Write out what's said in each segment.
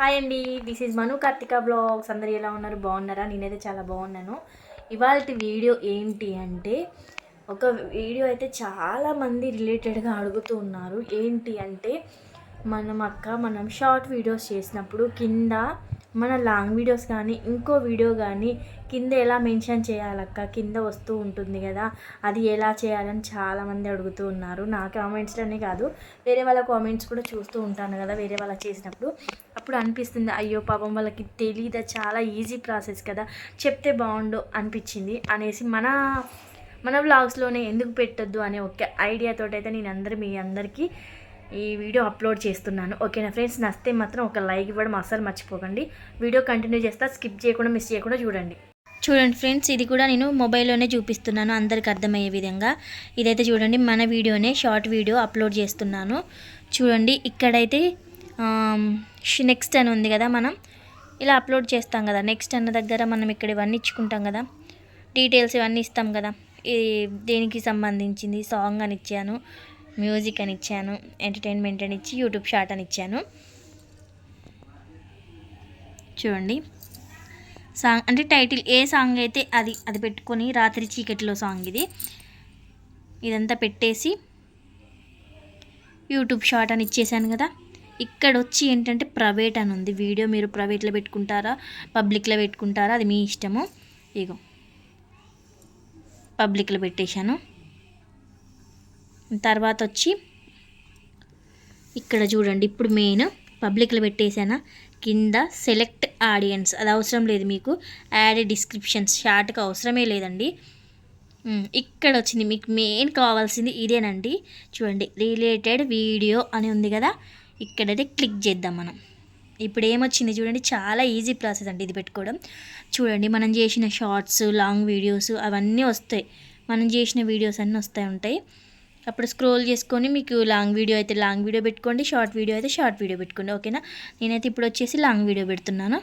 Hi అండి this is Manu Karthika blogs అందరు ఎలా ఉన్నారు? బాగున్నారా? నేనైతే చాలా బాగున్నాను. ఇవాళ వీడియో ఏంటి అంటే ఒక వీడియో అయితే చాలామంది రిలేటెడ్గా అడుగుతూ ఉన్నారు. ఏంటి అంటే మనం అక్క మనం షార్ట్ వీడియోస్ చేసినప్పుడు కింద మన లాంగ్ వీడియోస్ కానీ ఇంకో వీడియో కానీ కింద ఎలా మెన్షన్ చేయాలక్క? కింద వస్తూ ఉంటుంది కదా. అది ఎలా చేయాలని చాలామంది అడుగుతూ ఉన్నారు. నా కామెంట్స్లోనే కాదు వేరే వాళ్ళ కామెంట్స్ కూడా చూస్తూ ఉంటాను కదా వేరే వాళ్ళకి చేసినప్పుడు. అప్పుడు అనిపిస్తుంది అయ్యో పాపం వాళ్ళకి తెలియదా చాలా ఈజీ ప్రాసెస్ కదా. చెప్తే బాగుండు అనిపించింది అనేసి మన మన వ్లాగ్స్లోనే ఎందుకు పెట్టొద్దు అనే ఒక ఐడియాతో అయితే నేను అందరు మీ అందరికీ ఈ వీడియో అప్లోడ్ చేస్తున్నాను. ఓకేనా ఫ్రెండ్స్? నచ్చితే మాత్రం ఒక లైక్ ఇవ్వడం అస్సలు మర్చిపోకండి. వీడియో కంటిన్యూ చేస్తా స్కిప్ చేయకుండా మిస్ చేయకుండా చూడండి. చూడండి ఫ్రెండ్స్ ఇది కూడా నేను మొబైల్లోనే చూపిస్తున్నాను. అందరికి అర్థమయ్యే విధంగా. ఇదైతే చూడండి మన వీడియోనే షార్ట్ వీడియో అప్లోడ్ చేస్తున్నాను. చూడండి ఇక్కడైతే నెక్స్ట్ అని ఉంది కదా మనం. ఇలా అప్లోడ్ చేస్తాం కదా. నెక్స్ట్ అన్న దగ్గర మనం ఇక్కడ ఇవన్నీ ఇచ్చుకుంటాం కదా. డీటెయిల్స్ ఇవన్నీ ఇస్తాం కదా. ఈ దేనికి సంబంధించింది? సాంగ్ అని ఇచ్చాను. మ్యూజిక్ అని ఇచ్చాను ఎంటర్టైన్మెంట్ అని ఇచ్చి యూట్యూబ్ షార్ట్ అని ఇచ్చాను. చూడండి. సాంగ్ అంటే టైటిల్ ఏ సాంగ్ అయితే అది అది పెట్టుకొని రాత్రి చీకటిలో సాంగ్ ఇది. ఇదంతా పెట్టేసి యూట్యూబ్ షార్ట్ అని ఇచ్చేసాను కదా. ఇక్కడ వచ్చి ఏంటంటే ప్రైవేట్ అని ఉంది వీడియో. మీరు ప్రైవేట్లో పెట్టుకుంటారా? పబ్లిక్లో పెట్టుకుంటారా? అది మీ ఇష్టము. ఇగో. పబ్లిక్లో పెట్టేశాను. తర్వాత వచ్చి ఇక్కడ చూడండి ఇప్పుడు మెయిన్ పబ్లిక్లో పెట్టేశాను? కింద సెలెక్ట్ ఆడియన్స్ అది అవసరం లేదు మీకు. యాడ్ డిస్క్రిప్షన్స్ షార్ట్గా అవసరమే లేదండి. ఇక్కడ వచ్చింది మీకు మెయిన్ కావాల్సింది ఇదేనండి. చూడండి రిలేటెడ్ వీడియో అని ఉంది కదా? ఇక్కడైతే క్లిక్ చేద్దాం మనం. ఇప్పుడు ఏమొచ్చింది చూడండి చాలా ఈజీ ప్రాసెస్ అండి ఇది పెట్టుకోవడం. చూడండి మనం చేసిన షార్ట్స్ లాంగ్ వీడియోస్ అవన్నీ వస్తాయి. మనం చేసిన వీడియోస్ అన్నీ వస్తాయి ఉంటాయి. అప్పుడు స్క్రోల్ చేసుకొని మీకు లాంగ్ వీడియో అయితే లాంగ్ వీడియో పెట్టుకోండి షార్ట్ వీడియో అయితే షార్ట్ వీడియో పెట్టుకోండి ఓకేనా? నేనైతే ఇప్పుడు వచ్చేసి లాంగ్ వీడియో పెడుతున్నాను.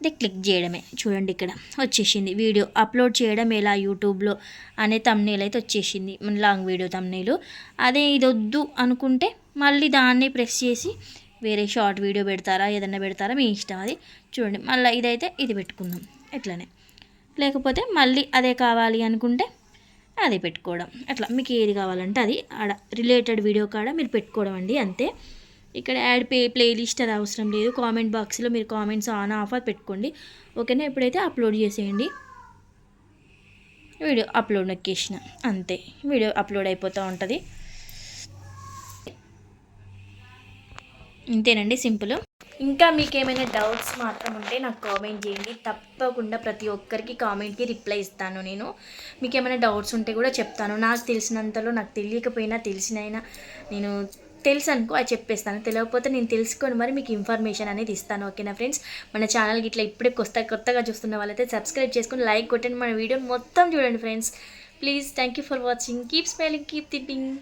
ఇది క్లిక్ చేయడమే. చూడండి ఇక్కడ వచ్చేసింది వీడియో. అప్లోడ్ చేయడం ఎలా? యూట్యూబ్లో అనే తమ్నేల్ అయితే వచ్చేసింది. మన లాంగ్ వీడియో తమ్నేలు అదే ఇది వద్దు అనుకుంటే మళ్ళీ దాన్ని ప్రెస్ చేసి వేరే షార్ట్ వీడియో పెడతారా? ఏదన్నా పెడతారా? మీ ఇష్టం అది. చూడండి. మళ్ళీ ఇదైతే ఇది పెట్టుకుందాం. ఎట్లనే. లేకపోతే మళ్ళీ అదే కావాలి అనుకుంటే అది పెట్టుకోవడం. అట్లా మీకు ఏది కావాలంటే అది ఆడ రిలేటెడ్ వీడియో కాడ మీరు పెట్టుకోవడం అండి అంతే. ఇక్కడ యాడ్ పే ప్లేలిస్ట్ అది అవసరం లేదు. కామెంట్ బాక్స్లో మీరు కామెంట్స్ ఆన్ ఆఫ్ అది పెట్టుకోండి. ఓకేనా ఎప్పుడైతే అప్లోడ్ చేసేయండి వీడియో అప్లోడ్ నొక్కేసిన. అంతే. వీడియో అప్లోడ్ అయిపోతూ ఉంటుంది. ఇంతేనండి సింపుల్. ఇంకా మీకు ఏమైనా డౌట్స్ మాత్రం ఉంటే నాకు కామెంట్ చేయండి. తప్పకుండా ప్రతి ఒక్కరికి కామెంట్కి రిప్లై ఇస్తాను నేను. మీకు ఏమైనా డౌట్స్ ఉంటే కూడా చెప్తాను. నాకు తెలిసినంతలో నాకు తెలియకపోయినా తెలిసినైనా నేను తెలుసు అనుకో అది చెప్పేస్తాను. తెలియకపోతే నేను తెలుసుకొని మరి మీకు ఇన్ఫర్మేషన్ అనేది ఇస్తాను. ఓకేనా ఫ్రెండ్స్ మన ఛానల్కి ఇట్లా ఇప్పుడే కొత్త కొత్తగా చూస్తున్న వాళ్ళైతే సబ్స్క్రైబ్ చేసుకొని లైక్ కొట్టండి. మన వీడియో మొత్తం చూడండి friends please thank you for watching keep smiling keep thinking